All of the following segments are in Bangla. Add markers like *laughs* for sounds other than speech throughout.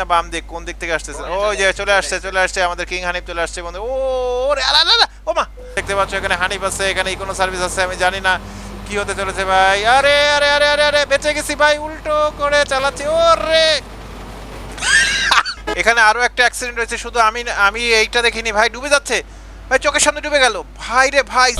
না বাম দিক কোন দিক থেকে আসতেছে? ও যে চলে আসছে চলে আসছে আমাদের কিং হানিফ চলে আসছে বন্ধু। ও রে আলা আলা, ও মা। দেখতে পাচ্ছ এখানে হানিফ আছে এখানে ইকোনো সার্ভিস আছে আমি জানি না কি হতে চলেছে ভাই। আরে আরে আরে আরে আরে বেঁচে গেছি ভাই উল্টো করে চালাচ্ছি ও রে *laughs* এখানে আরও একটা অ্যাক্সিডেন্ট হয়েছে শুধু আমি আমি এইটা দেখিনি ভাই ডুবে যাচ্ছে। ভাই চোখের সামনে ডুবে গেল। ভাই রে ভাই।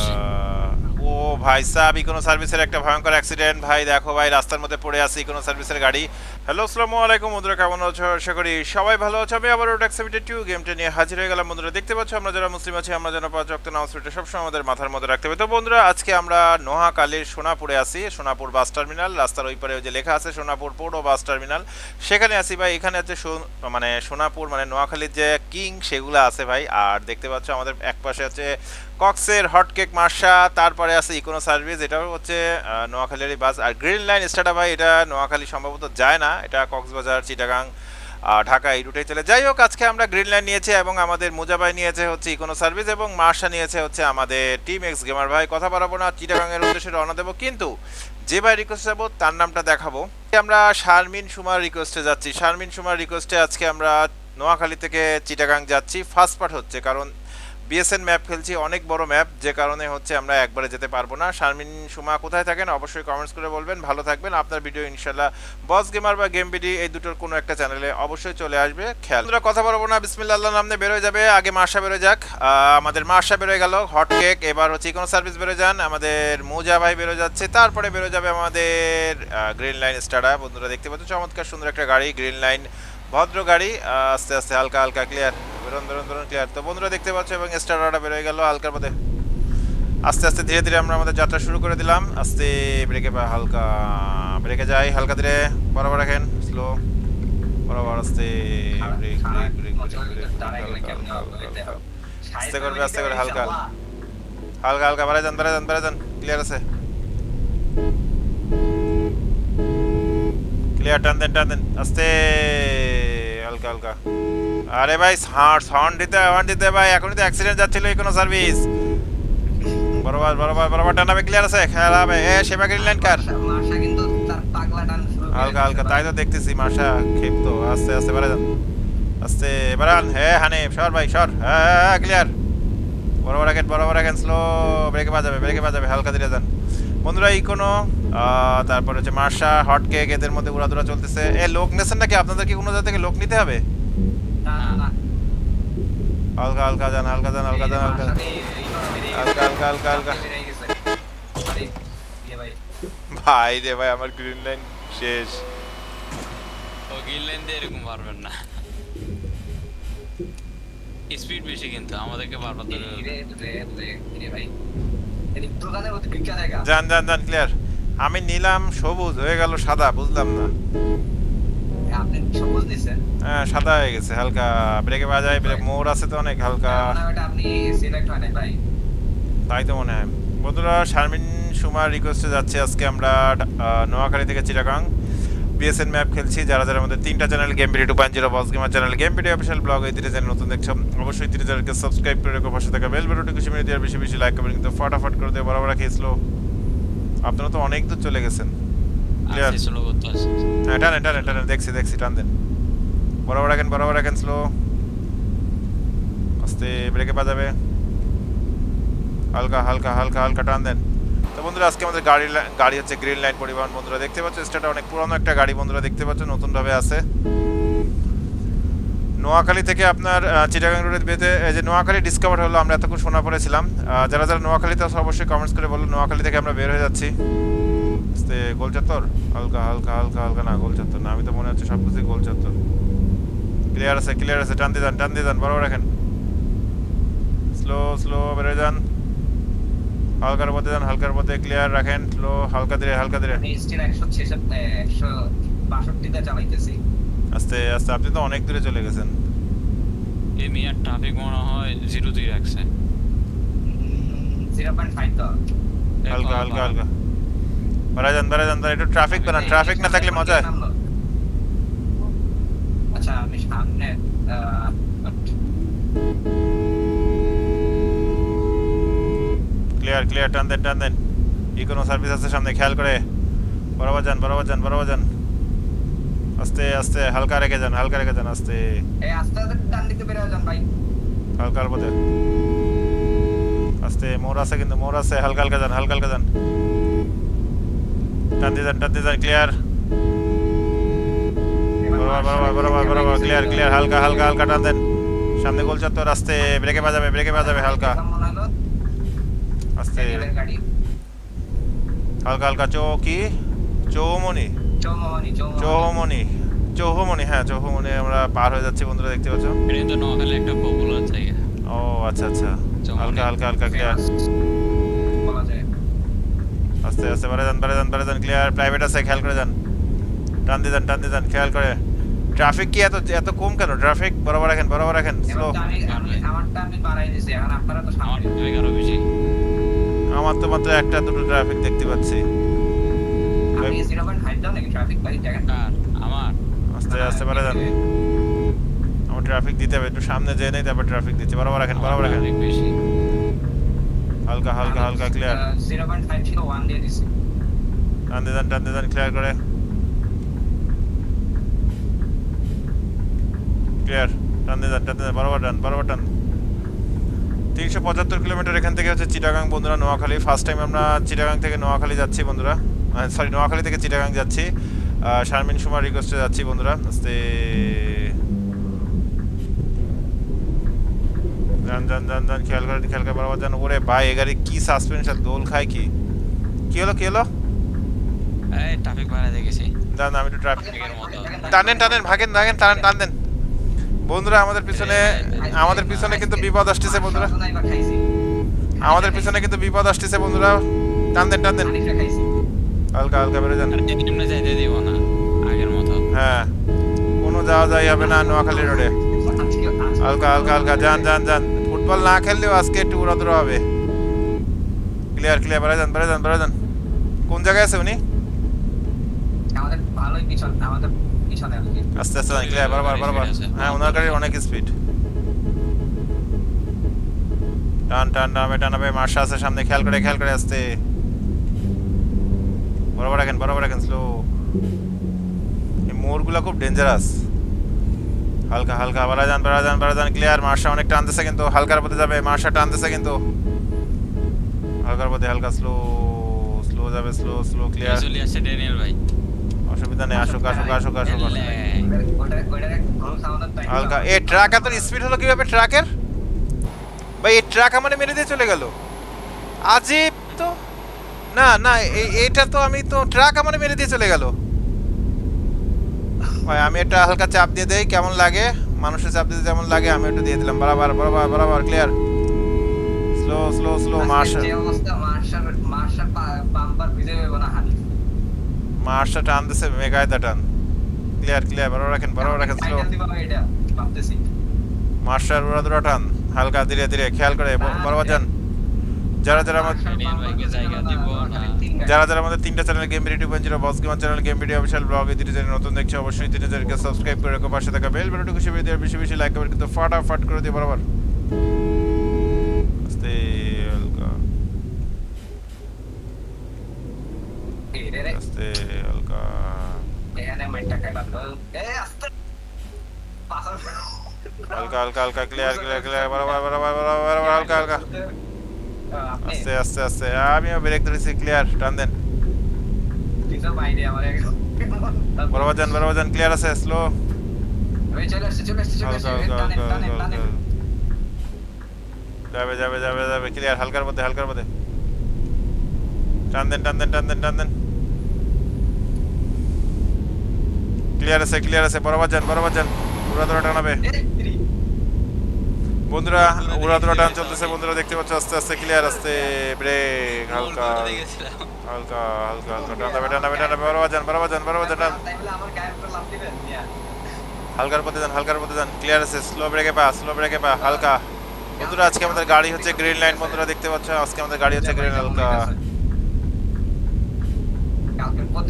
ও ভাই সাহেব ইকোনো সার্ভিসের একটা ভয়ঙ্কর অ্যাক্সিডেন্ট ভাই দেখো ভাই রাস্তার মধ্যে পড়ে আছে ইকোনো সার্ভিসের গাড়ি। হ্যালো, আসসালামু আলাইকুম। বন্ধুরা, কেমন আছো? আশা করি সবাই ভালো আছো। আমি আবারও ট্যাক্সিমিটি টু গেমটা নিয়ে হাজির হয়ে গেলাম। বন্ধুরা, দেখতে পাচ্ছ, আমরা যারা মুসলিম আছি, আমরা যেন পাঁচ রক্ত নামাজ পড়তে সবসময় আমাদের মাথার মধ্যে রাখতে হবে। তো বন্ধুরা, আজকে আমরা নোহাকালীর সোনাপুরে আছি, সোনাপুর বাস টার্মিনাল। রাস্তার ওই পারে ওই যে লেখা আছে, সোনাপুর পৌর বাস টার্মিনাল। সেখানে আছি ভাই, এখানে আছে মানে সোনাপুর মানে নোয়াখালীর যে কিং, সেগুলো আছে ভাই। আর দেখতে পাচ্ছ, আমাদের এক পাশে আছে কক্সের হটকেক মার্শা তারপরে আছে ইকোনো সার্ভিস, এটাও হচ্ছে নোয়াখালীরই বাস। আর গ্রিন লাইন স্টার্টা ভাই, এটা নোয়াখালী সম্ভবত যায় না, এটা কক্সবাজার, চিটাগাং ঢাকা, এই রুটেই চলে। যাই হোক, আজকে আমরা গ্রিন লাইন নিয়েছি এবং আমাদের মুজাবাই নিয়েছে হচ্ছে ইকোনো সার্ভিস এবং মার্শা নিয়েছে হচ্ছে আমাদের টিম এক্স গেমার। ভাই, কথা বাড়াবো না, চিটাগাংয়ের উদ্দেশ্যে রওনা দেবো, কিন্তু যে ভাই রিকোয়েস্ট যাব, তার নামটা দেখাবো। আমরা শারমিন সুমার রিকোয়েস্টে যাচ্ছি। শারমিন সুমার রিকোয়েস্টে আজকে আমরা নোয়াখালী থেকে চিটাগাং যাচ্ছি। ফার্স্ট পার্ট হচ্ছে, কারণ বিএসএন ম্যাপ খেলছি, অনেক বড় ম্যাপ, যে কারণে হচ্ছে আমরা একবারে যেতে পারব না। শারমিন সুমা কোথায় থাকেন? অবশ্যই কমেন্টস করে বলবেন। ভালো থাকবেন। আপনার ভিডিও ইনশাল্লাহ বস গেমার বা গেম বিডি এই দুটোর কোনো একটা চ্যানেলে অবশ্যই চলে আসবে। খেয়াল বন্ধুরা কথা বলব না। বিসমিল্লা আল্লাহ নামে বেরোয় যাবে। আগে মার্শা বেরোয় যাক। আমাদের মার্শা বেরোয় গেল। হট কেক এবার হচ্ছে কোনো সার্ভিস বেরোয় যান। আমাদের মোজা ভাই বেরোয় যাচ্ছে। তারপরে বেরোয় যাবে আমাদের গ্রিন লাইন স্টারা বন্ধুরা দেখতে পাচ্ছ, চমৎকার সুন্দর একটা গাড়ি। গ্রিন লাইন ভদ্র গাড়ি আস্তে আস্তে হালকা হালকা ক্লিয়ার বেরোন বেরোন বেরোন ক্লিয়ার তো বন্ধুরা দেখতে পাচ্ছ, এবং স্টারটা বেরোয় গেল হালকার মধ্যে। আস্তে আস্তে ধীরে ধীরে আমরা আমাদের যাত্রা শুরু করে দিলাম। আস্তে ব্রেকে হালকা ব্রেকে যাই, হালকা ধীরে, বরাবর রাখেন স্লো বরাবর আস্তে ব্রেক ব্রেক ব্রেক আস্তে করবে, আস্তে করে হালকা। হালকা হালকা, বাড়ায় যান বাড়ায় যান বাড়ায় যান ক্লিয়ার আছে। ক্লিয়ার টান দেন টান দেন, আস্তে। হালকা হালকা আরে ভাই সাউন্ড দিতে সাউন্ড দিতে ভাই এখনই তো অ্যাক্সিডেন্ট যাচ্ছিল এই কোনো সার্ভিস বরাবর বরাবর বরাবর টানাবে ক্লিয়ার আছে খেয়াল হবে। এ সেবা গ্রিন লাইন কার? মাসা কিন্তু তার পাগলা টান হালকা হালকা তাই তো দেখতেছি মাসা খেপ তো আস্তে আস্তে বাড়া যান। আস্তে বাড়ান হ্যাঁ হানিফ সর ভাই সর। হ্যাঁ ক্লিয়ার বরাবর রাখেন বরাবর রাখেন স্লো ব্রেকে বাজাবে ব্রেকে বাজাবে হালকা ধীরে যান। বন্ধুরা এই কোনো তারপর হচ্ছে মার্শা হট কেক এদের মধ্যে উড়াদুরা চলতেছে এ লোক নেছেন নাকি আপনাদের কি কোনো জায়গা থেকে লোক নিতে হবে। হালকা হালকা যান হালকা যান হালকা যান হালকা হালকা হালকা হালকা হালকা আরে, ইয়ে ভাই। ভাই রে ভাই আমার গ্রিন লাইন শেষ ও গিল লাইন দিয়ে এরকম পারবেন না স্পিড বেশি কিন্তু আমাদেরকে বারবার ধীরে ভাই। যান যান যান ক্লিয়ার আমি নিলাম সবুজ হয়ে গেল সাদা বুঝলাম না। হ্যাঁ সাদা হয়ে গেছে হালকা। ব্রেকে বাজায় ব্রেক মোড় আছে তো অনেক হালকা। তাই তো মনে হয়। বন্ধুরা শারমিন সুমার রিকোয়েস্টে যাচ্ছি আজকে আমরা নোয়াখালী থেকে চিটাগাং। বিএসএন ম্যাপ খেলছি যারা যারা আমাদের তিনটা channel game video two point zero boss gamer channel game video official blog এই তিনটা চ্যানেল নতুন দেখছ অবশ্যই তিনটা চ্যানেলকে সাবস্ক্রাইব করে রেখো পাশে থাকা বেল বাটনটি খুশি মিনিট দেওয়ার বেশি বেশি লাইক করবেন কিন্তু ফটাফট করে দিয়ে বরাবর রাখি স্লো আপনারা তো অনেক দূর চলে গেছেন। হ্যাঁ টান টান টান দেখছি দেখছি টান দেন। বরাবর রাখেন বরাবর রাখেন স্লো আস্তে ব্রেকে বাজাবে। হালকা হালকা হালকা হালকা টান দেন। তো বন্ধুরা, আজকে আমাদের গাড়ি গাড়ি হচ্ছে গ্রিন লাইন পরিবহন। বন্ধুরা, দেখতে পাচ্ছ, স্টারটা অনেক পুরনো একটা গাড়ি বন্ধুরা, দেখতে পাচ্ছ, নতুনভাবে আছে। নোয়াখালী থেকে আপনার চিটাগাং রোডের বেতে যে নোয়াখালী ডিসকভার হলো, আমরা এতক্ষণ শোনা পড়েছিলাম। যারা যারা নোয়াখালীতে আছে, অবশ্যই কমেন্টস করে বলো, নোয়াখালী থেকে আমরা বের হয়ে যাচ্ছি। গোল চত্বর হালকা হালকা হালকা হালকা, না গোল চত্বর না, আমি তো মনে হচ্ছে সব কিছুই গোল চত্বর ক্লিয়ার আছে ক্লিয়ার আছে টান দিয়ে যান টান দিয়ে যান, বরাবর রাখেন। স্লো স্লো বেড়ে যান। হালকার পথে যান হালকার পথে ক্লিয়ার রাখেন স্লো হালকা ধীরে হালকা ধীরে। আমি still 166 এ, 162 তে চালাইতেছি। আস্তে আস্তে আপনি তো অনেক দূরে চলে গেছেন। এই মিয়ার ট্রাফিক মনে হয় জিরো দুই রাখছে। 0.5 তো। হালকা হালকা হালকা। বেড়া যান বেড়া যান একটু ট্রাফিক বানান ট্রাফিক না থাকলে মজা। আচ্ছা আমি সামনে ক্লিয়ার ক্লিয়ার টান দেন টান দেন ই কোনো সার্ভিস আছে সামনে খেয়াল করে। বরাবর যান বরাবর যান বরাবর যান। আস্তে আস্তে হালকা রেখে যান হালকা রেখে যান আস্তে। এই আস্তে আস্তে ডান দিকে বেরো যান ভাই। হালকার পথে। আস্তে মোর আছে কিন্তু মোর আছে। হালকা হালকা যান হালকা হালকা যান। টান দিয়ে যান টান দিয়ে যান ক্লিয়ার বরাবর বরাবর বরাবর বরাবর ক্লিয়ার ক্লিয়ার হালকা হালকা হালকা টান দেন সামনে গোল চত্বর আস্তে ব্রেকে বাজাবে ব্রেকে বাজাবে হালকা। গাড়ি হালকা হালকা চৌকি চৌমনি চৌমনি চৌহমনি হ্যাঁ চৌহমনি আমরা পার হয়ে যাচ্ছি বন্ধুরা দেখতে পাচ্ছ এটা কিন্তু নোয়াখালী একটা পপুলার জায়গা ও আচ্ছা আচ্ছা হালকা হালকা হালকা ক্লিয়ার আস্তে আস্তে বারে যান বারে যান বারে যান ক্লিয়ার প্রাইভেট আছে খেয়াল করে যান টান দিয়ে যান টান দিয়ে যান খেয়াল করে ট্রাফিক কি এত এত কম কেন ট্রাফিক বরাবর রাখেন বরাবর রাখেন স্লো এবার তো আমি আমি আমারটা আমি বাড়াই দিছি এখন আপনারা তো সামনে বেশি আমার তো মাত্র একটা দুটো ট্রাফিক দেখতে পাচ্ছি। আপনি দাও নাকি ট্রাফিক দেখেন আমার। আস্তে আস্তে বারে যান। আমার ট্রাফিক দিতে হবে একটু সামনে যেয়ে নেই তারপর ট্রাফিক দিচ্ছি। বরাবর রাখেন বরাবর রাখেন। বেশি। হালকা হালকা হালকা ক্লিয়ার জিরো পয়েন্ট ফাইভ ছিল ওয়ান দিয়ে দিছি। টান টান ক্লিয়ার করে। ক্লিয়ার টান দিয়ে যান টান দিয়ে যান বরাবর টান বরাবর টান। তিনশো পঁচাত্তর কিলোমিটার এখান থেকে হচ্ছে চিটাগাং বন্ধুরা নোয়াখালী। ফার্স্ট টাইম আমরা চিটাগাং থেকে নোয়াখালী যাচ্ছি বন্ধুরা। সরি নোয়াখালী থেকে চিটাগাং যাচ্ছি। শারমিন সুমার রিকোয়েস্টে যাচ্ছি বন্ধুরা। আস্তে। যান যান যান যান খেয়াল করে খেয়াল করে বরাবর যান। ওরে ভাই এ গাড়ি কি সাসপেনশন দোল খায় কি? কি হলো কি হলো? এই ট্রাফিক দাঁড়ান আমি একটু ট্রাফিক ট্রাফিকের মতো। টানেন টানেন ভাগেন ভাগেন টানেন টান দেন বন্ধুরা আমাদের পিছনে আমাদের পিছনে কিন্তু বিপদ আসতেছে বন্ধুরা। আমাদের পিছনে কিন্তু বিপদ আসতেছে বন্ধুরা। টান দেন টান দেন হালকা হালকা বেড়ে যান আর এমনি যাইতে দিব না আগের মতো। হ্যাঁ কোনো যাওয়া যায় হবে না নোয়াখালী রোডে। হালকা হালকা হালকা যান যান যান। ফুটবল না খেললেও আজকে একটু উড়াদুরা হবে। ক্লিয়ার ক্লিয়ার বেড়ে যান বেড়ে যান বেড়ে যান। কোন জায়গায় আছে উনি? আমাদের ভালোই পিছন আমাদের পিছনে আর কি। আস্তে আস্তে ক্লিয়ার বরাবর বরাবর। হ্যাঁ ওনার গাড়ির অনেক স্পিড টান টান টানাবে টানাবে মার্শা আছে সামনে খেয়াল করে খেয়াল করে আসতে। বরাবর রাখেন বরাবর রাখেন স্লো এই মোড়গুলো খুব ডেঞ্জারাস হালকা হালকা বাড়া যান বাড়া যান বাড়া যান ক্লিয়ার মার্শা অনেক টানতেছে কিন্তু হালকার পথে যাবে মার্শা টানতেছে কিন্তু। হালকার পথে হালকা স্লো স্লো যাবে স্লো স্লো ক্লিয়ার চলে আসছে ড্যানিয়েল ভাই। অসুবিধা নেই, আসুক আসুক আসুক আসুক। ওটা ওটা হালকা। এ ট্রাক এত স্পিড হলো কীভাবে ট্রাকের? ভাই, এই ট্রাক আমারে মেরে দিয়ে চলে গেল। তো। না না এইটা তো আমি তো, ট্রাক আমারে মেরে দিয়ে চলে গেল। ভাই, আমি একটা হালকা চাপ দিয়ে দেই, কেমন লাগে? মানুষের চাপ দিতে যেমন লাগে, আমি একটু দিয়ে দিলাম। বরাবর বরাবর বরাবর clear slow slow slow marshal. Marshal bumper ভিজে যাবে না হানি মার্শা টান দিছে মেগায়দা টান। ক্লিয়ার ক্লিয়ার বড় রাখেন বড় রাখেন স্লো ভাবতেছি। মার্শাল উড়াদুরা টান হালকা ধীরে ধীরে খেয়াল করে ব- বরাবর যান। যারা যারা না। যারা যারা আমাদের তিনটা channel game video point zero boss gamer channel game video official blog এই দুটি চ্যানেল নতুন দেখছে অবশ্যই তিন চ্যানেলকে সাবস্ক্রাইব করে রাখো পাশে থাকা বেল বাটনটি খুশি করে দিয়ে বেশি বেশি লাইক করবে কিন্তু ফাটাফাট করে দিয়ে বরাবর আস্তে হালকা এই রে রে আস্তে হালকা এখানে মাইটা কাটালো এ আস্তে পাছাল হালকা হালকা হালকা আছে স্লো। যাবে যাবে যাবে যাবে ক্লিয়ার হালকার মধ্যে হালকার মধ্যে। টান দেন টান দেন টান দেন টান দেন। ক্লিয়ার আছে ক্লিয়ার আছে বরাবর যান বরাবর যান উড়াদুরা টানাবে। বন্ধুরা উড়াদুরা টান চলতেছে বন্ধুরা দেখতে পাচ্ছ আস্তে আস্তে ক্লিয়ার আস্তে ব্রেক হালকা। হালকা হালকা হালকা টানাবে টানাবে টানাবে বরাবর যান বরাবর যান বরাবর যান হালকার পথে যান হালকার পথে যান। ক্লিয়ার আছে স্লো ব্রেকে পা স্লো ব্রেকে পা হালকা। বন্ধুরা আজকে আমাদের গাড়ি হচ্ছে গ্রিন লাইন বন্ধুরা দেখতে পাচ্ছ আজকে আমাদের গাড়ি হচ্ছে গ্রিন হালকা।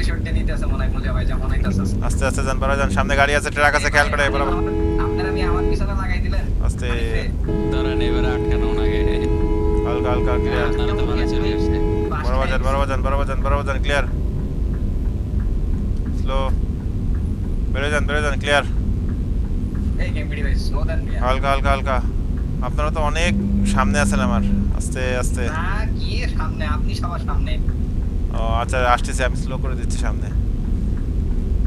প্রতিশোধটা নিতেছে মনে হয় মুজা ভাই যেমন হইতাছে। আস্তে আস্তে যান বড় যান সামনে গাড়ি আছে ট্রাক আছে খেয়াল করে বরাবর আপনারা আমি আমার পিছনে লাগাই দিলেন? আস্তে। এবারে আটকানো হালকা হালকা ক্লিয়ার আপনারা তো ভালো চলে আসছে। বরাবর যান বরাবর যান বরাবর যান বরাবর যান ক্লিয়ার স্লো বেরো যান বেরো যান ক্লিয়ার হালকা হালকা হালকা। আপনারা তো অনেক সামনে আছেন আমার। আস্তে আস্তে। সামনে? আপনি সবার সামনে। ও আচ্ছা আসতেছি, আমি স্লো করে দিচ্ছি সামনে।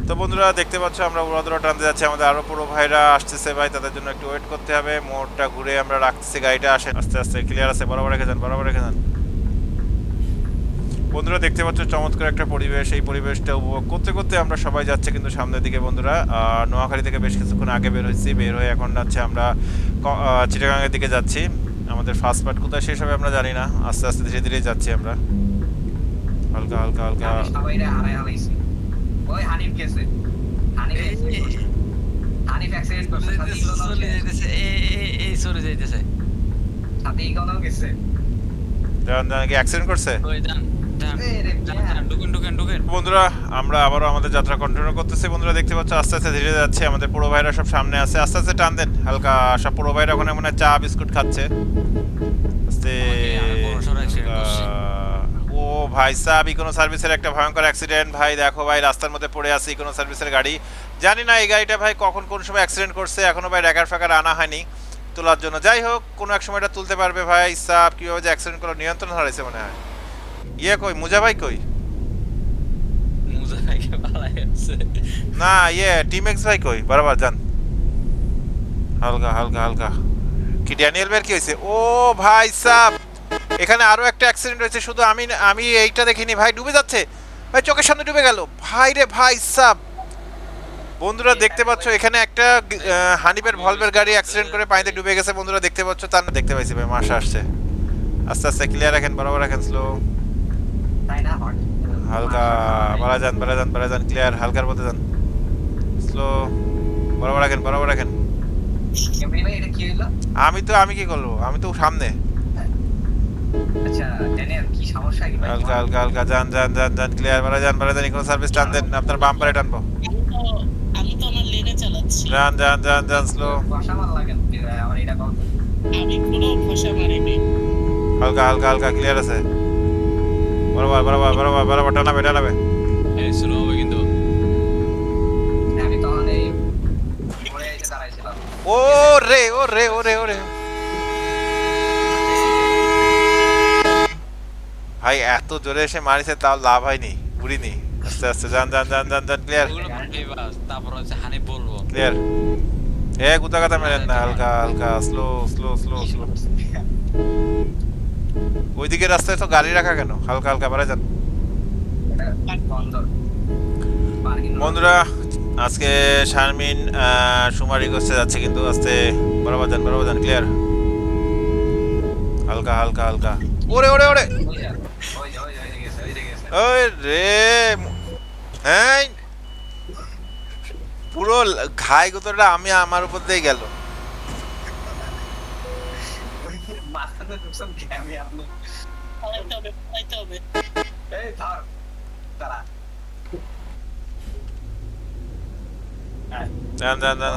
তো বন্ধুরা, দেখতে পাচ্ছ, আমরা উড়াদুরা টানতে যাচ্ছি। আমাদের আরও পুরো ভাইরা আসতেছে ভাই, তাদের জন্য একটু ওয়েট করতে হবে। মোড়টা ঘুরে আমরা রাখতেছি, গাড়িটা আসে, আস্তে আস্তে ক্লিয়ার আছে, বরাবর রেখে যান, বরাবর রেখে যান। বন্ধুরা, দেখতে পাচ্ছ, চমৎকার একটা পরিবেশ। এই পরিবেশটা উপভোগ করতে করতে আমরা সবাই যাচ্ছি কিন্তু সামনের দিকে, বন্ধুরা। নোয়াখালী থেকে বেশ কিছুক্ষণ আগে বের হয়েছি, বের হয়ে এখন যাচ্ছে আমরা চিটাগাংয়ের দিকে যাচ্ছি। আমাদের ফার্স্ট পার্ট কোথায় শেষ হবে আমরা জানি না। আস্তে আস্তে, ধীরে ধীরে যাচ্ছি আমরা। হালকা হালকা হালকা। আমি হারাই হারাইছি। ওই হানিফ গেছে। হানিফ হানিফ অ্যাক্সিডেন্ট করছে চলে যাইতেছে এই এই- এই যাইতেছে। সাথে ইগোনো গেছে। জান জান কি অ্যাক্সিডেন্ট করছে? ওই যান যান এই রে যান মিয়া। যান ঢুকেন ঢুকেন ঢুকেন। বন্ধুরা আমরা আবারও আমাদের যাত্রা কন্টিনিউ করতেছি। বন্ধুরা দেখতে পাচ্ছ আস্তে আস্তে ধীরে যাচ্ছে আমাদের পুরো ভাইরা সব সামনে আছে। আস্তে আস্তে টান দেন হালকা সব পুরো ভাইরা ওখানে মনে হয় চা বিস্কুট খাচ্ছে। আস্তে আমাকে- আমি বড়সড় accident করছি। ও ভাই সাহেব কোনো সার্ভিসের একটা ভয়ঙ্কর অ্যাক্সিডেন্ট ভাই দেখো ভাই রাস্তার মধ্যে পড়ে আছে কোনো সার্ভিসের গাড়ি। জানি না এই গাড়িটা ভাই কখন কোন সময় অ্যাক্সিডেন্ট করছে এখনও ভাই রেকার ফেকার আনা হয়নি তোলার জন্য। যাই হোক কোনো এক সময় এটা তুলতে পারবে ভাই সাহেব কীভাবে যে অ্যাক্সিডেন্ট করল নিয়ন্ত্রণ হারাইছে মনে হয়। ইয়ে কই মুজা ভাই কই? না ইয়ে টিম এক্স ভাই কই? বরাবর যান। হালকা হালকা হালকা। কি ড্যানিয়েল বের কি হয়েছে ও ভাই সাহ এখানে আরও একটা অ্যাক্সিডেন্ট হয়েছে শুধু আমি আমি এইটা দেখিনি। ভাই ডুবে যাচ্ছে। ভাই চোখের সামনে ডুবে গেল। ভাই রে ভাই সাহ বন্ধুরা দেখতে পাচ্ছ এখানে একটা আহ, হানিফের ভলভের গাড়ি অ্যাক্সিডেন্ট করে পানিতে ডুবে গেছে। বন্ধুরা দেখতে পাচ্ছ তার দেখতে পাইছি ভাই মাসা আসছে। আস্তে আস্তে ক্লিয়ার রাখেন বরাবর রাখেন স্লো হালকা বাড়া যান বাড়া যান বাড়া যান ক্লিয়ার হালকার মধ্যে যান। স্লো বরাবর রাখেন বরাবর রাখেন। আমি তো আমি কি করব? আমি তো সামনে। হালকা হালকা হালকা যান যান যান যান ক্লিয়ার বাড়া যান বাড়া যান কোনো সার্ভিস টান দেন আপনার বাম্পারে টানবো। আমি তো আমি তো আমার লেনে চালাচ্ছি। যান যান যান যান স্লো বসা ভালো লাগে আমার এটা কল আমি কোনো ঘষা মারিনি। হালকা হালকা হালকা ক্লিয়ার আছে। বরাবর বরাবর বরাবর বরাবর টানাবে টানাবে। এই স্লো হবে কিন্তু। আমি তখন এই পড়ে এসে দাঁড়াইছিলাম। ও রে ও রে ও রে ও রে। ভাই এত জোরে এসে মারিছে তাও লাভ হয়নি বুড়িনি আস্তে আস্তে যান যান যান যান যান ক্লিয়ার তারপর হচ্ছে হানি বলব। ক্লিয়ার এ গুতা কথা মেরেন না হালকা হালকা স্লো স্লো স্লো স্লো ওইদিকে রাস্তায় তো গাড়ি রাখা কেন? হালকা হালকা বাড়া যান। বন্ধুরা আজকে শারমিন আহ, সুমারি করতে যাচ্ছে কিন্তু আস্তে বরাবর যান বরাবর যান ক্লিয়ার হালকা হালকা হালকা। ওরে ওরে ওরে ওই যে ওই যে ওই যে, ওই যে গেছে ওই রে হ্যাঁ পুরো ঘাই গুতোটা আমি আমার উপর দিয়ে গেল।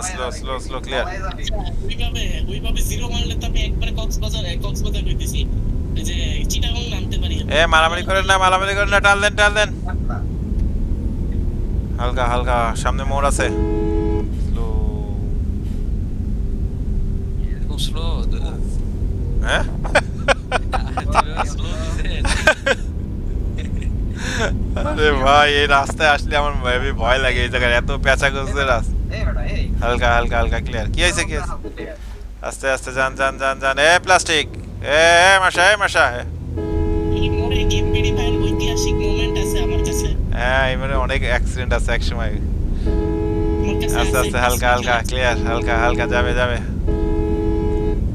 স্লো স্লো স্লো ক্লিয়ার ওইভাবে ওইভাবে জিরো মারলে তো আমি একবারে কক্সবাজার কক্সবাজার কইতেছি। ওই যে চিটাগং নামতে পারি। এ মারামারি করেন না মারামারি করেন না টান দেন টান দেন। হালকা হালকা সামনে মোড় আছে। স্লো হ্যাঁ? আরে ভাই এই রাস্তায় আসলে আমার হেবি ভয় লাগে এই জায়গায় এত পেঁচা গেছে রাস্তা। হালকা হালকা হালকা ক্লিয়ার কি হয়েছে কি হয়েছে? আস্তে আস্তে যান যান যান যান। এ প্লাস্টিক এ মাসা এ মাসা হ্যাঁ অনেক অ্যাক্সিডেন্ট আছে এক সময় আমার কাছে আস্তে আস্তে হালকা হালকা ক্লিয়ার হালকা হালকা যাবে যাবে।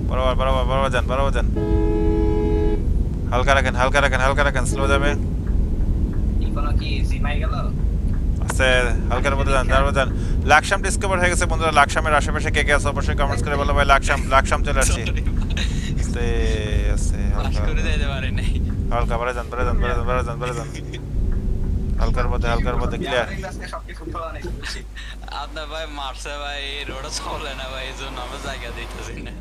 বরাবর বরাবর বরাবর যান বরাবর যান। হালকা রাখেন হালকা রাখেন হালকা রাখেন স্লো যাবে। আস্তে হালকার মধ্যে যান যার যান। লাকসাম ডিসকভার হয়ে গেছে বন্ধুরা লাকসামের আশেপাশে কে কে আছে অবশ্যই কমেন্টস করে বলো ভাই লাকসাম লাকসাম চলে আসছি। পাস হালকা করে দিতে পারে নাই হালকা বাড়ে যান বাড়ে যান বাড়ে যান বাড়ে যান বাড়ে যান হালকার মধ্যে হালকার মধ্যে ক্লিয়ার আপনার ভাই মারছে ভাই রোডে চলে না ভাই এই জন্য আমরা জায়গা দিতেছি না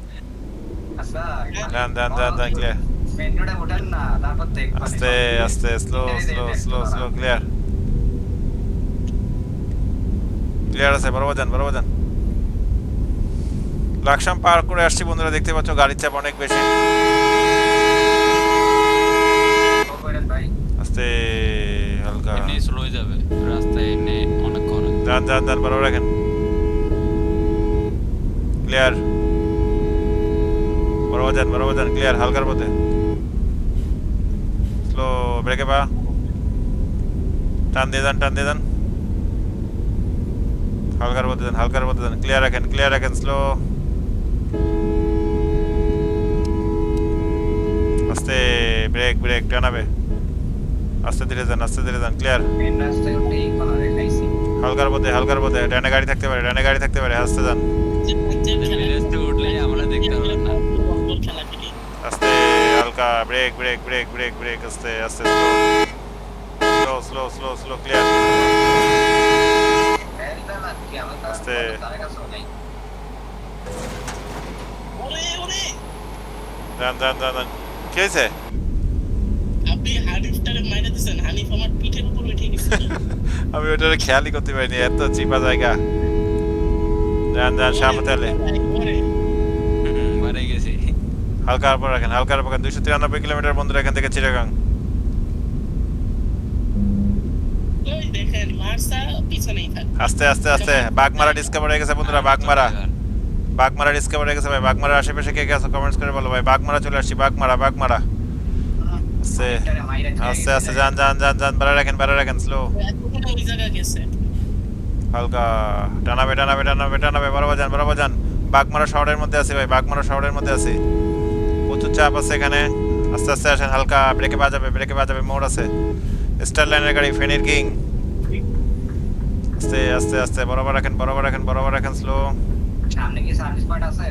আস্তে আস্তে slow slow slow slow clear clear আছে বরাবর যান বরাবর যান লাকসাম পার করে আসছি বন্ধুরা দেখতে পাচ্ছ গাড়ির চাপ অনেক বেশি। করেন ভাই। আস্তে হালকা। এমনি স্লো হয়ে যাবে রাস্তায় এমনি অনেক করে যান যান যান বরাবর রাখেন। ক্লিয়ার বরাবর যান বরাবর যান ক্লিয়ার হালকার পথে স্লো ব্রেকে পা। টান দিয়ে যান টান দিয়ে যান। হালকার পথে যান হালকার পথে যান। ক্লিয়ার রাখেন ক্লিয়ার রাখেন স্লো আস্তে ব্রেক ব্রেক টানাবে। আস্তে ধীরে যান আস্তে ধীরে যান ক্লিয়ার হালকার পথে হালকার পথে ডানে গাড়ি থাকতে পারে ডানে গাড়ি থাকতে পারে আস্তে যান। আস্তে হালকা brake brake brake brake brake আস্তে আস্তে slow slow slow slow clear আস্তে। যান যান যান কি হয়েছে দিছেন হানিফ আমার পিঠের উপর উঠে গেছে। *laughs* আমি ওটার খেয়ালই করতে পারিনি এত চিপা জায়গা। যান যান সামনে তাহলে হালকার রাখেন হালকার দুইশো তিরানব্বই কিলোমিটার বন্ধুরা এখান থেকে চিটাগাং। ওই দেখেন মারসা পিছনেই থাক। আস্তে আস্তে আস্তে। বাগমারা ডিসকভার হয়ে গেছে বন্ধুরা বাগমারা বাগমারা ডিসকভার হয়ে গেছে ভাই বাগমারার আশেপাশে কে কে আছে? কমেন্টস করে বলো ভাই। বাগমারা চলে আসছি বাগমারা বাগমারা আস্তে আস্তে আস্তে যান যান যান যান বাড়া রাখেন বাড়া রাখেন স্লো হালকা টানাবে টানাবে টানাবে টানাবে বরাবর যান বরাবর যান বাগমারা শহরের মধ্যে আছে ভাই বাগমারা শহরের মধ্যে আছে। প্রচুর চাপ আছে এখানে। আস্তে আস্তে আসেন, হালকা ব্রেকে বাজাবে ব্রেকে বাজাবে, মোড় আছে। স্টার লাইনের গাড়ি ফেনির কিং আস্তে আস্তে আস্তে, বরাবর রাখেন বরাবর রাখেন বরাবর রাখেন স্লো সামনে কি সার্ভিস পয়েন্ট আছে?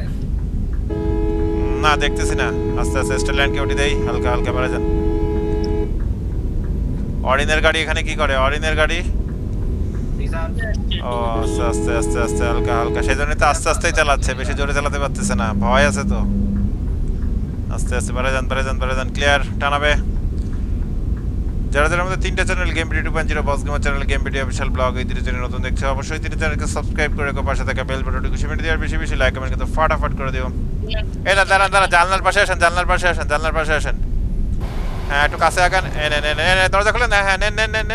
না দেখতেছি না। আস্তে আস্তে স্টার লাইনকে উঠে দেই, হালকা হালকা বেড়ে যান। অরিনের গাড়ি এখানে কি করে? অরিনের গাড়ি? ও, আস্তে আস্তে আস্তে আস্তে, হালকা হালকা। সেই জন্যই তো আস্তে আস্তেই চালাচ্ছে, বেশি জোরে চালাতে পারতেছে না। ভয় আছে তো। আস্তে আস্তে, বেড়ে যান বেড়ে যান বেড়ে যান। ক্লিয়ার? টানাবে। যারা যারা আমাদের তিনটা channel game video two point zero boss gamer channel game video বিশাল ব্লগ এই তিনটে চ্যানেল নতুন দেখছে, অবশ্যই তিনটে চ্যানেলকে সাবস্ক্রাইব করে রেখো, পাশে থাকা বেল বাটনটি খুশি মিনিট দেওয়ার বেশি বেশি লাইক কমেন্ট কিন্তু ফাটাফাট করে দিও। জানলার পাশে আসেন, জানলার পাশে আসেন, জানলার পাশে আসেন। হ্যাঁ একটু কাছে আগান। এ নেন নেন দরজা হ্যাঁ নেন নেন নেন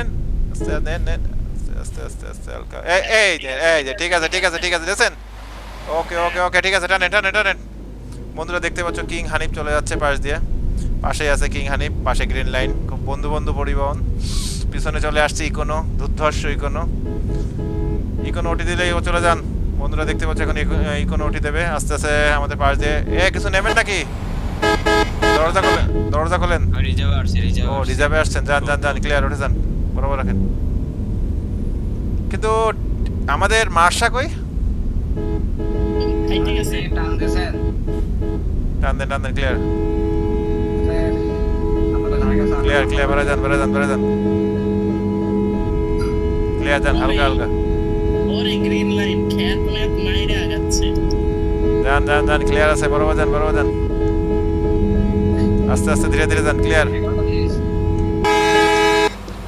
নেন নেন আস্তে আস্তে আস্তে এই যে এই যে, ঠিক আছে ঠিক আছে ঠিক আছে, দেখছেন? ওকে ওকে ওকে, ঠিক আছে, টানেন টানেন টানেন। বন্ধুরা, দেখতে পাচ্ছ, কিং হানিফ চলে যাচ্ছে পাশ দিয়ে। পাশেই আছে কিং হানিফ, পাশে গ্রিন লাইন, খুব বন্ধু বন্ধু পরিবহন। পিছনে চলে আসছে ইকোনো, দুর্ধর্ষ ইকোনো। ইকোনো ওটি দিলেই ও চলে যান। বন্ধুরা দেখতে পাচ্ছ এখন ইকো- ইকোনো ওটি দেবে। আস্তে আস্তে আমাদের পাশ দিয়ে এ কিছু নেবেন নাকি? দরজা খোলেন দরজা খোলেন? রিজার্ভ আসছে রিজার্ভ ও রিজার্ভে আসছেন। যান যান যান ক্লিয়ার উঠে যান। বরাবর রাখেন। কিন্তু আমাদের মার্শা কই? টান দেন টান দেন ক্লিয়ার ক্লিয়ার ক্লিয়ার বেড়ে যান বেড়ে যান বেড়ে যান। ক্লিয়ার যান হালকা হালকা। গ্রিন লাইন খ্যাত ম্যাত মাইরে আগাচ্ছে যান যান যান ক্লিয়ার আছে বরাবর যান বরাবর যান আস্তে আস্তে ধীরে ধীরে যান ক্লিয়ার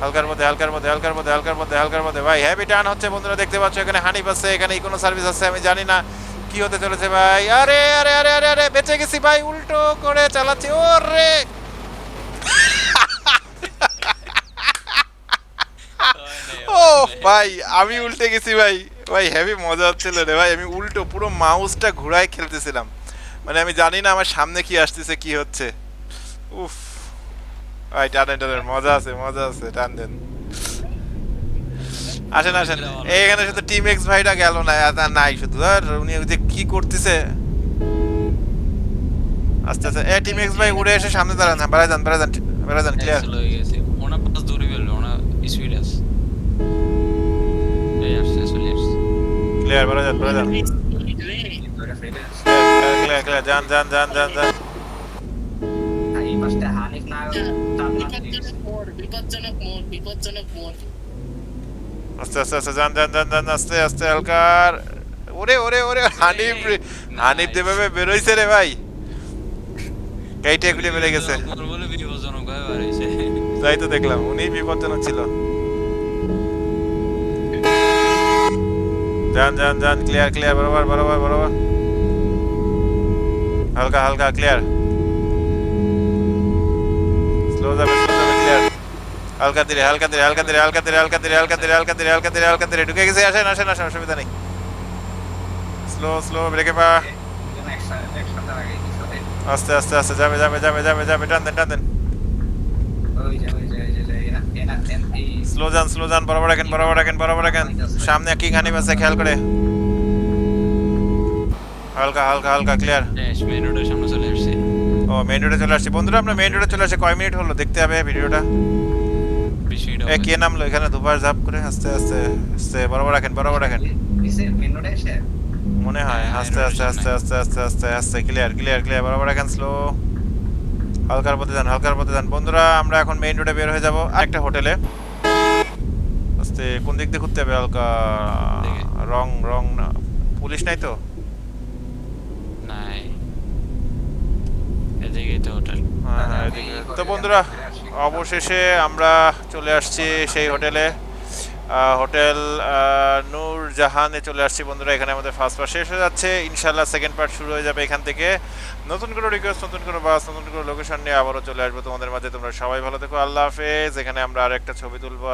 হালকার মধ্যে হালকার মধ্যে হালকার মধ্যে হালকার মধ্যে হালকার মধ্যে। ভাই হ্যাভি টান হচ্ছে বন্ধুরা দেখতে পাচ্ছ এখানে হানিফ আছে এখানে কোনো সার্ভিস আছে আমি জানি না কি হতে চলেছে ভাই। আরে আরে আরে আরে আরে বেঁচে গেছি ভাই উল্টো করে চালাচ্ছি ওরে! ও ভাই আমি উল্টে গেছি ভাই। ভাই হেভি মজা হচ্ছিল রে ভাই। আমি উল্টো পুরো মাউসটা ঘুরায় খেলতেছিলাম। মানে আমি জানি না আমার সামনে কি আসতেছে, কি হচ্ছে। উফ। ভাই, টানেন টানেন। মজা আছে মজা আছে। টান দেন। আসেন আসেন। এখানে শুধু টিম এক্স ভাইটা গেল না নাই শুধু। আর উনি যে কি করতেছে? আস্তে আস্তে। এ টিম এক্স ভাই, উড়ে এসে সামনে দাঁড়ান। হ্যাঁ বেড়া যান বেড়া যান বেড়া যান ক্লিয়ার ওনা পাস দূরে গেল ওনা স্পিড আছে। ক্লিয়ার বেড়া যান বেড়া যান ক্লিয়ার ক্লিয়ার যান যান যান যান যান আস্তে আস্তে আস্তে যান যান যান যান আস্তে আস্তে হালকার ওরে ওরে ওরে হানিফ হানিফ যেভাবে বেরোইছে রে ভাই গাইটা এগুলি বেড়ে গেছে তাই তো দেখলাম উনি বিপজ্জনক ছিল যান যান যান ক্লিয়ার ক্লিয়ার বরাবর বরাবর বরাবর হালকা হালকা ক্লিয়ার স্লো যাবে স্লো যাবে ক্লিয়ার হালকা ধীরে হালকা ধীরে হালকা ধীরে হালকা ধীরে হালকা ধীরে হালকা ধীরে হালকা ধীরে হালকা ধীরে হালকা ধীরে। ঢুকে গেছে, আসেন আসেন আসেন, অসুবিধা নেই। স্লো স্লো ব্রেকে পা। আস্তে আস্তে আস্তে, যাবে যাবে যাবে যাবে যাবে, টান দেন টান দেন। স্লো যান স্লো যান বরাবর রাখেন বরাবর রাখেন বরাবর রাখেন। সামনে কি খানি আছে খেয়াল করে। হালকা হালকা হালকা ক্লিয়ার মেন রোডের সামনে চলে আসছি। ও মেইন রোডে চলে আসছি। বন্ধুরা আমরা মেইন রোডে চলে আসছি। কয় মিনিট হলো? দেখতে হবে ভিডিওটা। এ কে নামলো? এখানে দুবার ঝাপ করে আস্তে আস্তে আস্তে বরাবর রাখেন বরাবর রাখেন। মেন হ্যাঁ, আস্তে আস্তে আস্তে আস্তে আস্তে আস্তে আস্তে ক্লিয়ার ক্লিয়ার ক্লিয়ার বরাবর রাখেন স্লো হালকার পথে যান হালকার পথে যান বন্ধুরা আমরা এখন মেইন রোডে বের হয়ে যাব আরেকটা হোটেলে। আস্তে কোন দিক দিয়ে ঘুরতে হবে? হালকা। রং রং না পুলিশ নাই তো? নাই। এদিকেই তো হোটেল। হ্যাঁ, হ্যাঁ, এদিকে। তো বন্ধুরা অবশেষে আমরা চলে আসছি সেই হোটেলে। হোটেল নূর জাহানে চলে আসছি বন্ধুরা, এখানে আমাদের ফার্স্ট পার্ট শেষ হয়ে যাচ্ছে। ইনশাল্লাহ সেকেন্ড পার্ট শুরু হয়ে যাবে এখান থেকে। নতুন কোনো রিকোয়েস্ট নতুন কোনো বাস নতুন কোনো লোকেশন নিয়ে আবারও চলে আসব তোমাদের মাঝে। তোমরা সবাই ভালো থেকো, আল্লাহ হাফেজ। এখানে আমরা আরেকটা ছবি তুলবো।